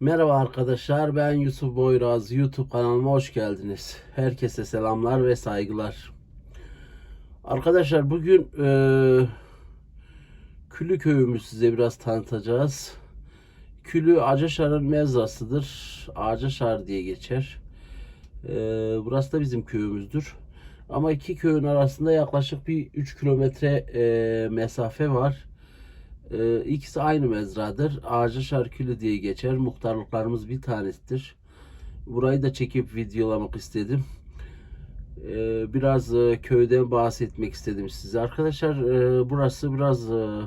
Merhaba arkadaşlar ben Yusuf Boyraz YouTube kanalıma hoş geldiniz. Herkese selamlar ve saygılar. Arkadaşlar bugün e, Külü köyümü size biraz tanıtacağız. Külü Acaşar'ın mezrasıdır. Acaşar diye geçer. E, burası da bizim köyümüzdür. Ama iki köyün arasında yaklaşık bir 3 kilometre e, mesafe var. Ee, ikisi aynı mezradır. Ağacı Şarkülü diye geçer. Muhtarlıklarımız bir tanesidir. Burayı da çekip videolamak istedim. Ee, biraz e, köyden bahsetmek istedim size. Arkadaşlar e, burası biraz e,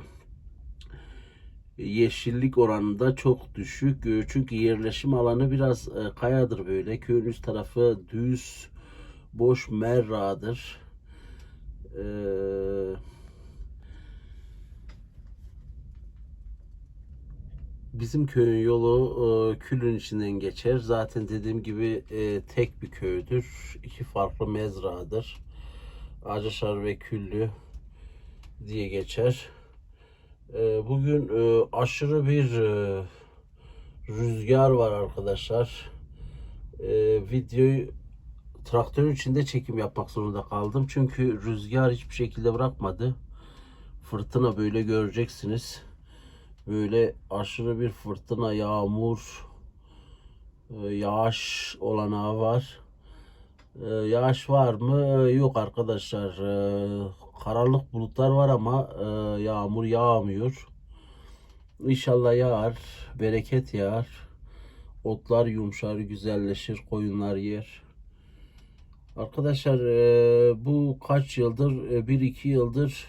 yeşillik oranında çok düşük. E, Çünkü yerleşim alanı biraz e, kayadır böyle. Köyün üst tarafı düz, boş merradır. Eee Bizim köyün yolu e, Kül'ün içinden geçer. Zaten dediğim gibi e, tek bir köydür. İki farklı mezradır. Acaşar ve Küllü diye geçer. E, bugün e, aşırı bir e, rüzgar var arkadaşlar. E, videoyu traktörün içinde çekim yapmak zorunda kaldım. Çünkü rüzgar hiçbir şekilde bırakmadı. Fırtına böyle göreceksiniz böyle aşırı bir fırtına, yağmur, e, yağış olanağı var. E, Yağış var mı? Yok arkadaşlar. E, Karanlık bulutlar var ama e, yağmur yağmıyor. İnşallah yağar, bereket yağar. Otlar yumuşar, güzelleşir, koyunlar yer. Arkadaşlar e, bu kaç yıldır? E, bir iki yıldır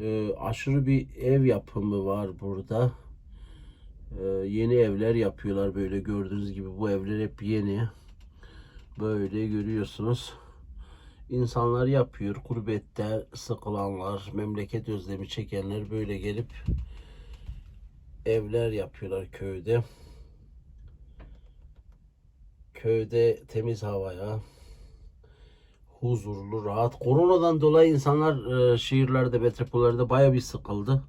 e, aşırı bir ev yapımı var burada. E, yeni evler yapıyorlar böyle gördüğünüz gibi bu evler hep yeni. Böyle görüyorsunuz. İnsanlar yapıyor. Gurbette sıkılanlar, memleket özlemi çekenler böyle gelip evler yapıyorlar köyde. Köyde temiz havaya, huzurlu, rahat. Koronadan dolayı insanlar e, şehirlerde, metropollerde baya bir sıkıldı.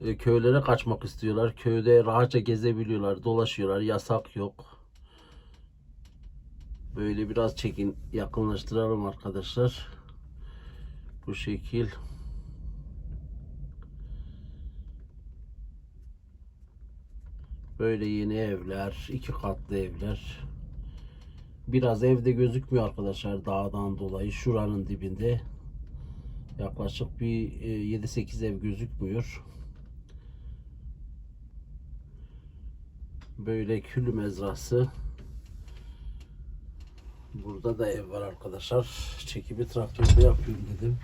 E, köylere kaçmak istiyorlar. Köyde rahatça gezebiliyorlar, dolaşıyorlar. Yasak yok. Böyle biraz çekin, yakınlaştıralım arkadaşlar. Bu şekil. Böyle yeni evler, iki katlı evler. Biraz evde gözükmüyor arkadaşlar dağdan dolayı. Şuranın dibinde yaklaşık bir e, 7-8 ev gözükmüyor. Böyle külü mezrası. Burada da ev var arkadaşlar. Çekimi traktörde yapıyorum dedim.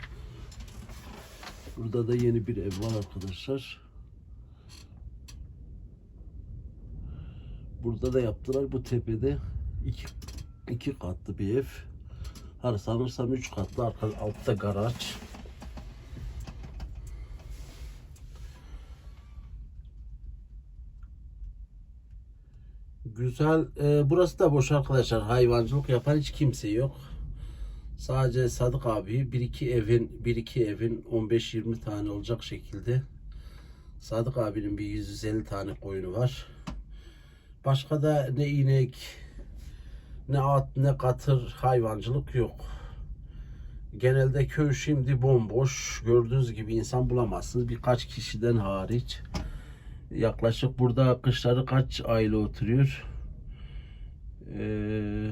Burada da yeni bir ev var arkadaşlar. Burada da yaptılar bu tepede iki iki katlı bir ev. Hani sanırsam üç katlı arka, altta garaj. Güzel. Ee, burası da boş arkadaşlar. Hayvancılık yapan hiç kimse yok. Sadece Sadık abi bir iki evin bir iki evin 15-20 tane olacak şekilde. Sadık abinin bir 150 tane koyunu var. Başka da ne inek, ne at ne katır hayvancılık yok. Genelde köy şimdi bomboş. Gördüğünüz gibi insan bulamazsınız birkaç kişiden hariç. Yaklaşık burada kışları kaç aile oturuyor? Ee,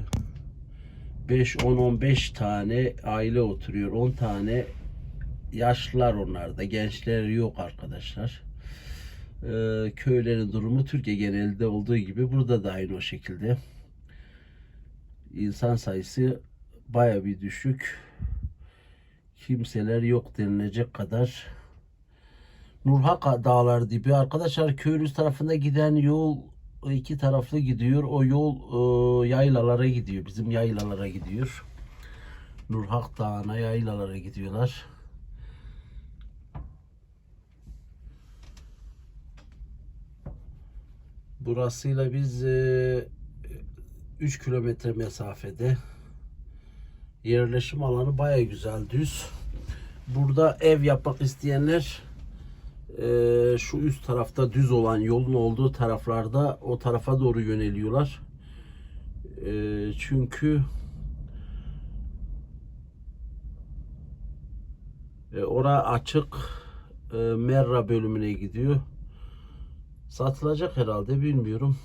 5 10 15 tane aile oturuyor. 10 tane yaşlılar onlarda. Gençler yok arkadaşlar. Ee, köylerin durumu Türkiye genelinde olduğu gibi burada da aynı o şekilde insan sayısı baya bir düşük. Kimseler yok denilecek kadar. Nurhak Dağlar dibi. Arkadaşlar köyün üst tarafında giden yol iki taraflı gidiyor. O yol e, yaylalara gidiyor. Bizim yaylalara gidiyor. Nurhak Dağı'na yaylalara gidiyorlar. Burasıyla biz e, 3 kilometre mesafede. Yerleşim alanı baya güzel düz. Burada ev yapmak isteyenler Ee, şu üst tarafta düz olan yolun olduğu taraflarda o tarafa doğru yöneliyorlar. Ee, çünkü e, ora açık e, Merra bölümüne gidiyor. Satılacak herhalde bilmiyorum.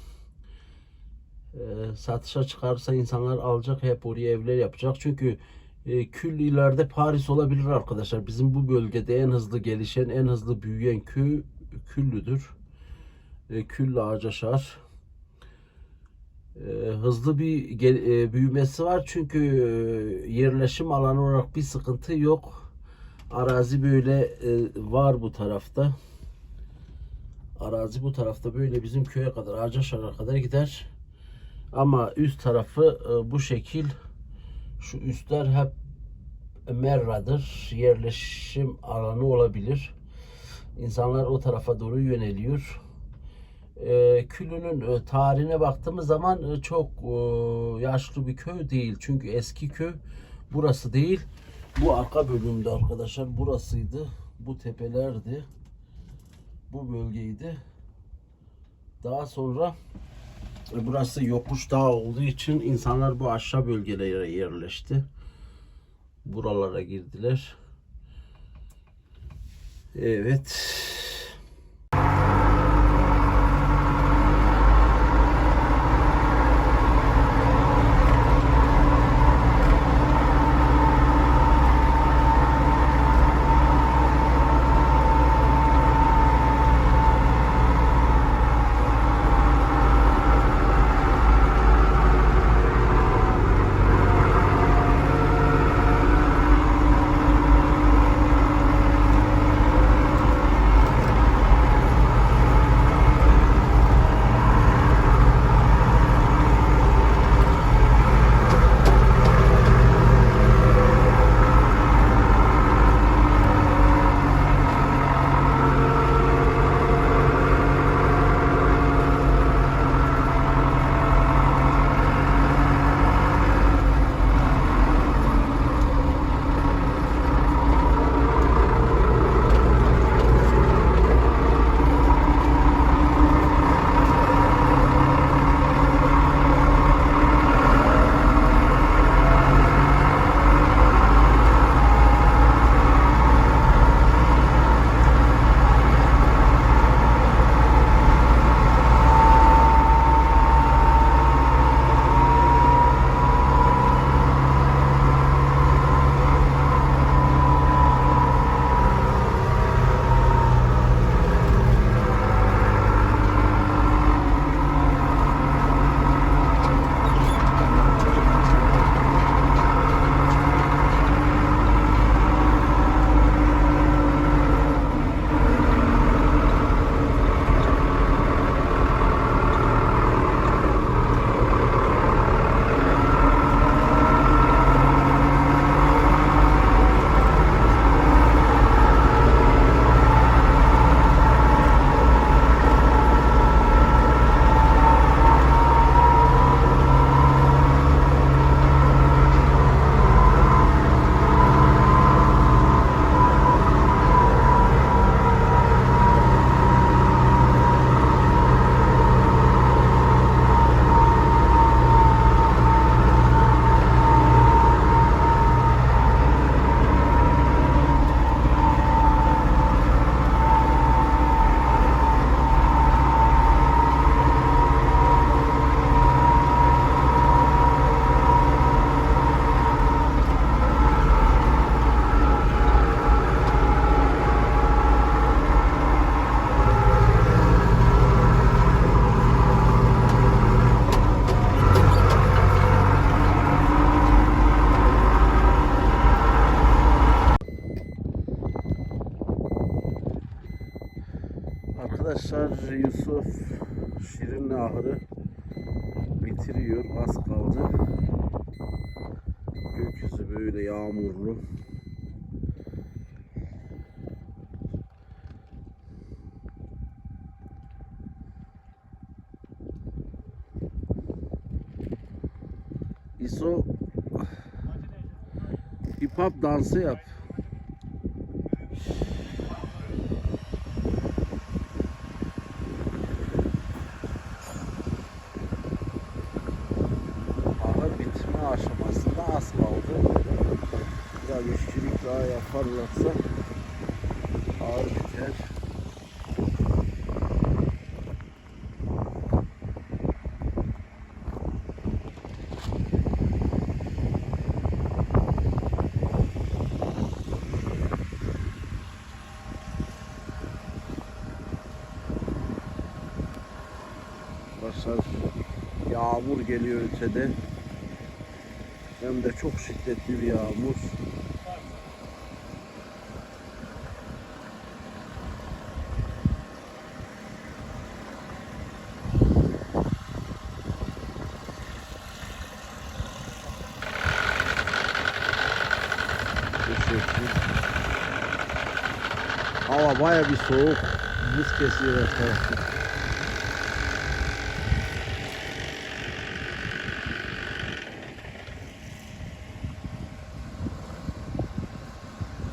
Ee, satışa çıkarsa insanlar alacak hep oraya evler yapacak. Çünkü e, kül ileride Paris olabilir arkadaşlar. Bizim bu bölgede en hızlı gelişen, en hızlı büyüyen köy Küllü'dür. E, Küllü Ağacaşar. E, hızlı bir e, büyümesi var çünkü e, yerleşim alanı olarak bir sıkıntı yok. Arazi böyle e, var bu tarafta. Arazi bu tarafta böyle bizim köye kadar, Ağacaşar'a kadar gider. Ama üst tarafı e, bu şekil. Şu üstler hep merradır. Yerleşim alanı olabilir. İnsanlar o tarafa doğru yöneliyor. E, Külü'nün e, tarihine baktığımız zaman e, çok e, yaşlı bir köy değil. Çünkü eski köy burası değil. Bu arka bölümde arkadaşlar burasıydı. Bu tepelerdi. Bu bölgeydi. Daha sonra Burası yokuş dağ olduğu için insanlar bu aşağı bölgelere yerleşti. Buralara girdiler. Evet. Arkadaşlar Yusuf Şirin Nahır'ı bitiriyor. Az kaldı. Gökyüzü böyle yağmurlu. İso hip dansı yap. Bayağı parlatsa ağır biter. Arkadaşlar yağmur geliyor ötede. Hem de çok şiddetli bir yağmur. Bu şekil. Hava baya bir soğuk. Buz kesiyor etrafı.